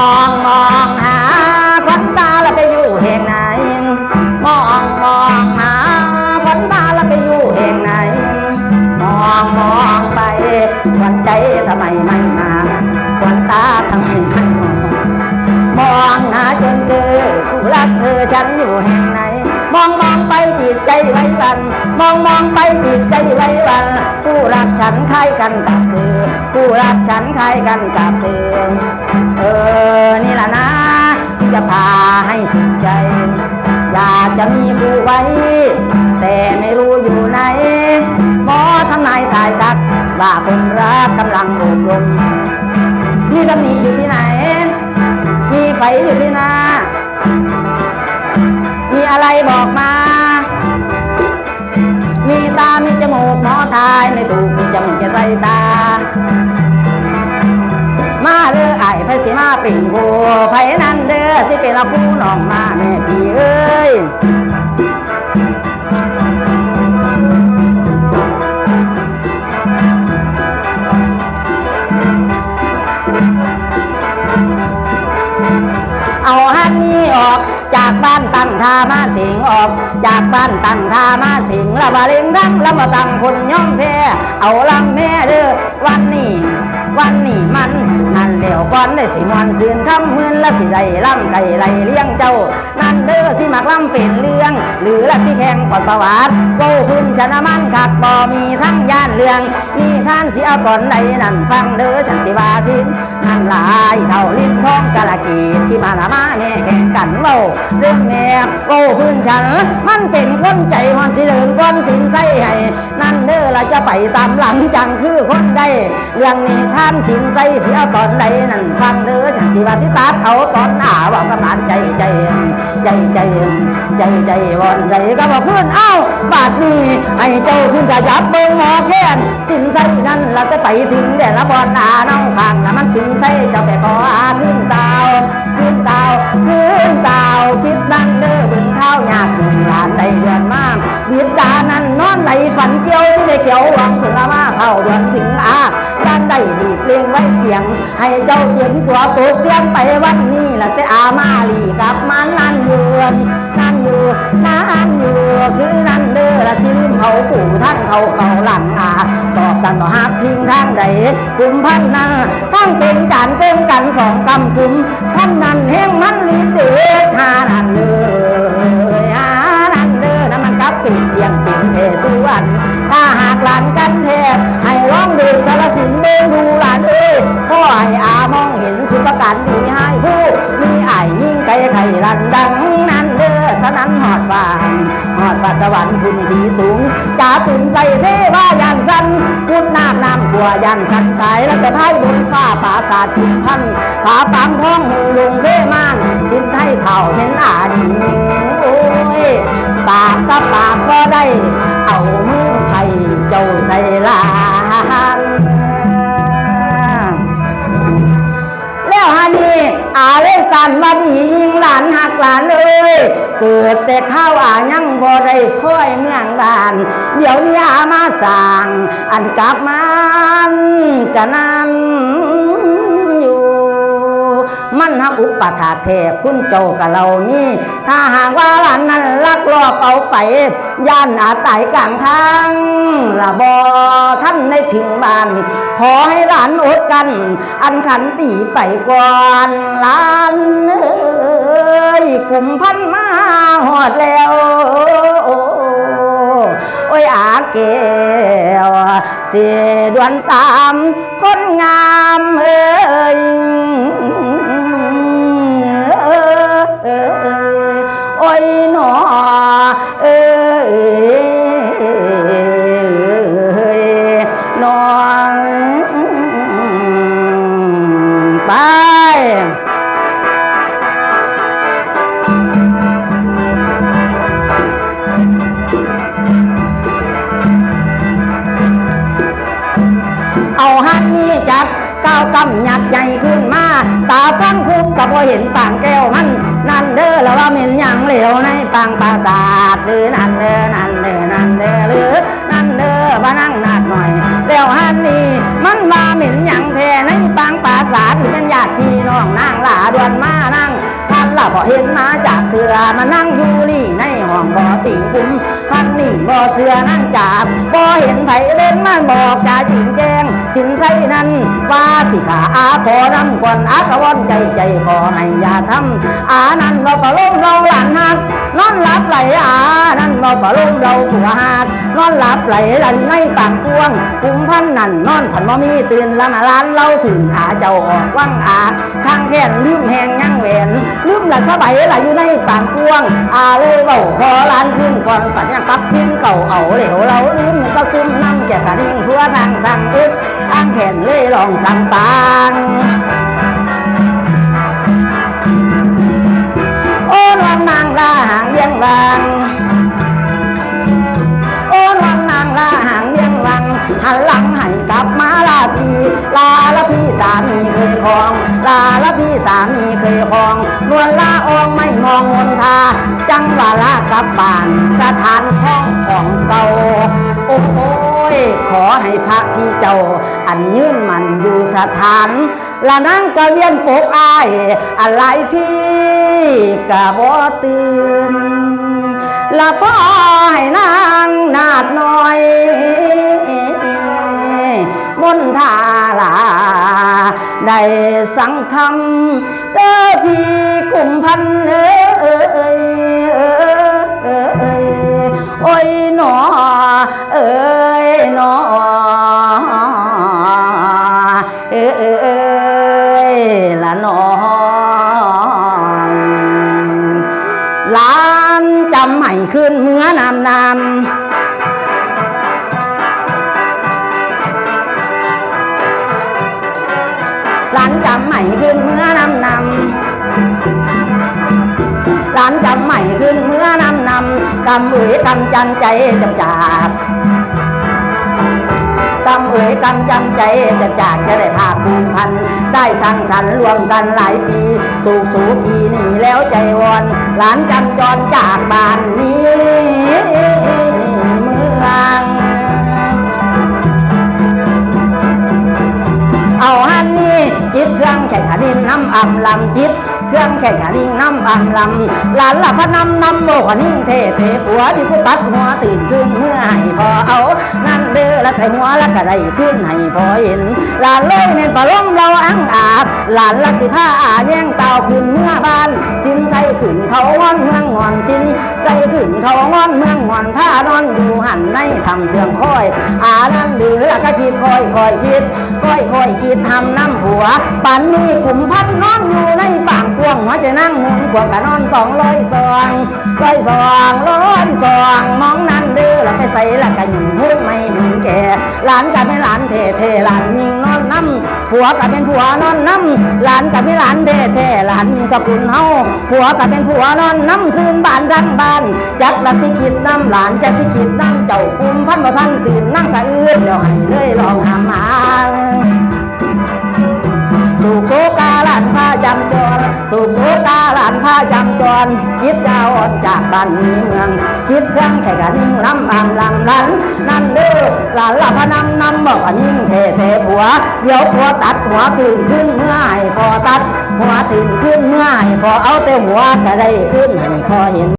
องมองหาควันตาแล้วไปอยู่แห่งไหน มองมองหาควันตาแล้วไปอยู่แห่งไหน มองมองไปควันใจทำไมไม่มาควันตาทำไมไม่มองมองหาจนเจอผู้รักเธอฉันอยู่แห่งไหน มองมองไปจิตใจไว้วัน มองมองไปจิตใจไว้วันผู้รักฉันคล้ายกันกับเธอผู้รักฉันคล้ายกันกับเธอ เออ นี่ล่ะนะที่จะพาให้สุขใจ อยากจะมีผู้ไว้ แต่ไม่รู้อยู่ไหนหมอทำนายทายทัก ว่าคนรักกำลังอบรมนี่ตำหนีอยู่ที่ไหน มีไฟอยู่ที่หน้ามีอะไรบอกมา มีตา มีจมูกหมอทายไม่ถูกมีจมูกจะไรตา เด้อไอ้ไผสิมาปิ่งโคไผนั่นเด้อสิเป็นผู้น้องมาแม่พี่เอ้ยเอาฮันนี่ออก จากบ้านตั้งท่ามาสิงออก จากบ้านตั้งท่ามาสิงละบาเลิงทั้งละมาตั้งคนย่อมแพ้เอาลำแม่เด้อวันนี้ วันนี้มัน นั่นเหลวก่อนได้สิมวนซืนคำมื่นละสิได้ล่ำไก่ไรเลี้ยงเจ้า นั่นเด้อสิมักล่ำเป็นเรื่อง หรือละสิแข่งก่อนประวัติโก้พื้นชนะมันขักบ่มีทั้งย่านเรื่องมีท่านสิเอาก่อนใดนั่นฟังเด้อฉันสิว่าสินั่นลายเท่าลิ้นทองกะละกีที่มาละมาแม่แข่งกันเว้าเรื่องแม่โก้พื้นฉันมันเป็นคนใจหอนสิเดินก้อนสินใส่ให้นั่นเด้อละจะไปตามหลังจังคือคนใดเรื่องนี้ท่านสินใส่เสียตอนใดนั่นฟังเด้อฉันสิว่าสิตัดเอาตอนหน้าว่ากำลังใจใจใจใจใจใจวอนใจก็บอกเพื่อนเอ้าบาดนี้ให้เจ้าถึงกะยับเบิ่งหมอแค้นสินใส่นั่นละจะไปถึงเดี๋ยวละบอนหน้าน้องข้างละมันสินใส่เจ้าแก่ขอขึ้นเตาขึ้นเตาขึ้นเตาคิดนั่นเด้อบิ่งข้าวยากกุมหลานได้เดือนมากบิดานั้นนอนในฝันเกี่ยวที่ได้เขียวหวังถึงอามาเข้าเดือนถึงอาด้านได้ดีเปลี่ยงไว้เพียงให้เจ้าเตรียมตัวตกเตรียมไปวันนี้ละแต่อามาลีกลับมานั่นอยู่นั่นอยู่นั่นอยู่คือนั่นเด้อละสิลืมเขาปู่ท่านเขาเก่าหลังอาตอบกันต่อหักทิ้งทางใดกุมพันนั้นทั้งเป็นจานเกินกันสองกำกุมพันนั้นแห้งมันลีเด็ดหานันเลย อามองเห็นสุประการดีให้ผู้มีไอ้ยิ่งไกลไข่ลันดังนั้นเด้อสนั้นหอดฟางหอดฟ้าสวรรค์คุณที่สูงจ่าตุ่นไก่เทวายันสันพุดน้ำน้ำกัวยันสันสายแล้วแต่ไพ่บนฟ้าป่าศาสตร์คุณพันผาปามท้องหูลุงเพ่มางสิ้นให้เท่าเห็นอาดีโอ้ยปากกับปากก็ได้ เอามือไผ่เจ้าใส่ลา อาเลยกันว่าดียิงหลานหักหลานเอ้ยเกิดแต่ข้าวอายังบ่ได้พ่อยเมืองบ้าน เดี๋ยวนี้อามาสั่งอันกลับมันกะนั้น มันหักอุปถากแท้คุณเจ้ากับเรานี่ ถ้าหากว่าหลานนั้นลักลอบเอาไป ย่านอาตายกลางทางละบอท่านได้ถึงบ้าน ขอให้หลานอดกัน อันขันตีไปก่อนหลานเอ้ยกลุ่มพันมาหอดแล้วโอ้ยอาแก้วเสียดวนตามคนงามเอ้ย เอาหันนี้จับก้าวกำหยักใหญ่ขึ้นมา ตาฟังคุบกับพอเห็นต่างแก้วมัน นั่นเด้อแล้วว่าเหม็นหยังเหลวในปางปราสาทหรือนั่นเด้อนั่นเด้อนั่นเด้อหรือนั่นเด้อมานั่งนาดหน่อย แล้วหันนี้มันว่าเหม็นหยังแท้ในปางปราสาทเป็นญาติพี่น้องนางหลาดวนมานั่งานละบ่เห็นมาจากเถื่อมานั่งอยู่นี่ในห้องบ่ติ่งกุ้มพันนี่บ่เสือนั่งจากบ่เห็นไผเล่นมาบอกจะจริงแจ้งสินใสนั้นว่าสิขาอาขอนำก่อนอากะวอนใจใจขอให้อย่าทำอานั้นเราก็ล้มเราหลานหักนอนหลับไหลอานั่นเราก็ล้มเราผัวหักนอนหลับไหลหลันในปากกวงกุมพันนั่นนอนฝันบ่มีตื่นละมาล้านเราถึงอาเจ้าออกว่างอาข้างแขนลืมแหงยังแหวนลืมละสบายละอยู่ในปากกวงอาเลยเบาพอล้านขึ้นก่อนปัญญาปับพินเก่าเอาเหลวเราลืมมันก็ซึมน้ำแก่ขานิ่งทั่วทางสั่งอึดอ้างแขนเลยลองสั่งปางโอ้นวงนางลาหางเลี้ยงวังโอ้นวงนางลาหางเลี้ยงวังหันหลังให้กลับมาลาพีลาละพี่สามี เคยครองลาละพี่สามีเคยคองนวลลาอองไม่มองมนทา จังว่าลากลับบ้านสถานห้องของเก่าโอ้ยขอให้พระพี่เจ้า อันยืนมันอยู่สถานละนั่งกะเวียนปกอาย อะไรที่กะบ่ตื่นละพ่อให้นางนาดหน่อย มนทาลา ได้สั่งทำเด้อพี่กุมพันเอ้ยเอ้ยเอ้ยโอ้ยานจำใหม่ขึ้นเมื่อนำนำหลานจำใหม่ขึ้นเมื่อนำนำกำเอ๋ยกำจันใจจำจากกำเอ๋ยกำจำใจจะจากจะได้ภาคภูมิพันได้สร้างสรรค์รวมกันหลายปีสู่สู่ทีนี่แล้วใจวอนหลานจำจรจากบ้านนี้เมือง แข่งขันนิงน้ำอ่ำลำจิตเครื่องแข่งขันนินน้ำอ่ำลำหลานหลับพนำนำโมขนิ่งเทเทผัวที่ผู้ตัดหัวตื่นขึ้นเมื่อให้พอเอานั่นเด้อละแต่หัวละก็ได้ขึ้นให้พอเห็นหลานเลยเน้นปลาล้มเรา หลานละสิผ้าอาแย่งเต่าขึ้นเมื่อบ้าน สินใส่ขึ้นเขางอนเมืองงอนสินใส่ขึ้นเขางอนเมืองงอนท่านอนอยู่หันในทำเสียงคอย อานั่นเดือละก็คิดคอยคอยคิดคอยคอยคิดทำน้ำผัวปันนี้กลุ่มพันน้อ หัวใจนั่งมุนกวากะนอนสองร้อยสองร้อยสองร้อยสองมองนั่นเด้อละไปใส่ละก็อยู่หุ้นไม่หมือนแก่หลานกับไม่หลานเท่เท่หลานยิงนอนน้ำผัวกับเป็นผัวนอนน้ำหลานกับไม่หลานเท่เท่หลานมีสกุลเฮาผัวกับเป็นผัวนอนน้ำซื่นบ้านทั้งบ้านจักละสิคิดน้ำหลานจักสิคิดน้ำเจ้ากุมพันบ่ทันตื่นนั่งสะอื้นเดี๋ยวให้เลยลองหามาสุขโสกานพาจำจรสุขโสกาหลานพาจำจร คิดยาวอ่อนจากบ้านเมือง คิดเครื่องแข่กันนิ่งลำอำลำลันนั่นเด้อหลานละพนันำบอกว่ายิ่งเทเทผัว เดี๋ยวผัวตัดหัวถึงขึ้นเมื่อให้พอตัด หัวถึงขึ้นเมื่อให้พอเอาแต่หัวก็ได้ขึ้นให้พอเห็น